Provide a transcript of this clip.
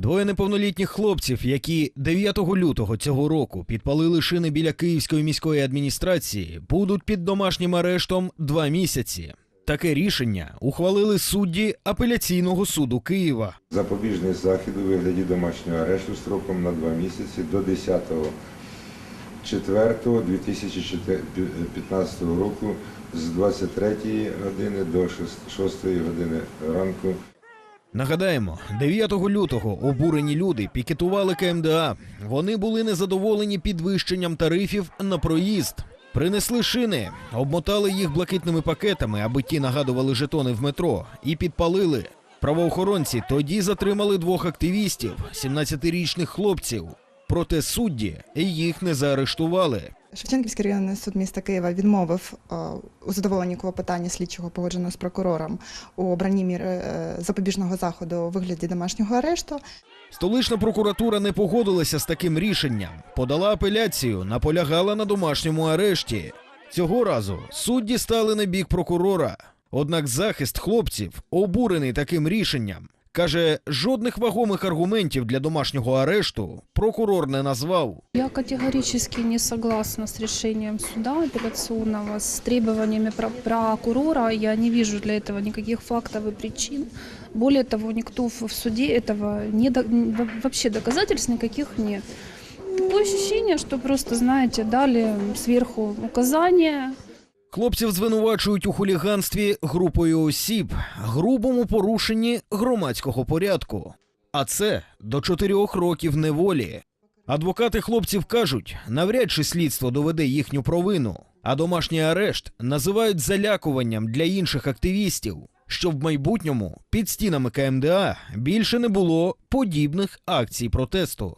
Двоє неповнолітніх хлопців, які 9 лютого цього року підпалили шини біля Київської міської адміністрації, будуть під домашнім арештом два місяці. Таке рішення ухвалили судді апеляційного суду Києва. Запобіжний захід у вигляді домашнього арешту строком на два місяці до 10 2015 року з 23 години до 6 години ранку. Нагадаємо, 9 лютого обурені люди пікетували КМДА. Вони були незадоволені підвищенням тарифів на проїзд. Принесли шини, обмотали їх блакитними пакетами, аби ті нагадували жетони в метро, і підпалили. Правоохоронці тоді затримали двох активістів, 17-річних хлопців. Проте судді їх не заарештували. Шевченківський районний суд міста Києва відмовив е, у задоволенні клопотання слідчого погодженого з прокурором у обранні міри е, запобіжного заходу у вигляді домашнього арешту. Столична прокуратура не погодилася з таким рішенням, подала апеляцію, наполягала на домашньому арешті. Цього разу судді стали на бік прокурора. Однак захист хлопців обурений таким рішенням. Каже, жодних вагомих аргументів для домашнього арешту прокурор не назвав. Я категорически не согласна с решением суда апелляционного, с требованиями прокурора. Я не вижу для этого никаких фактов и причин. Более того, никто в суде этого не до- доказательств нет. Такое ощущение, что просто, знаете, дали сверху указания, Хлопців звинувачують у хуліганстві групою осіб, грубому порушенні громадського порядку. А це до чотирьох років неволі. Адвокати хлопців кажуть, навряд чи слідство доведе їхню провину, а домашній арешт називають залякуванням для інших активістів, щоб в майбутньому під стінами КМДА більше не було подібних акцій протесту.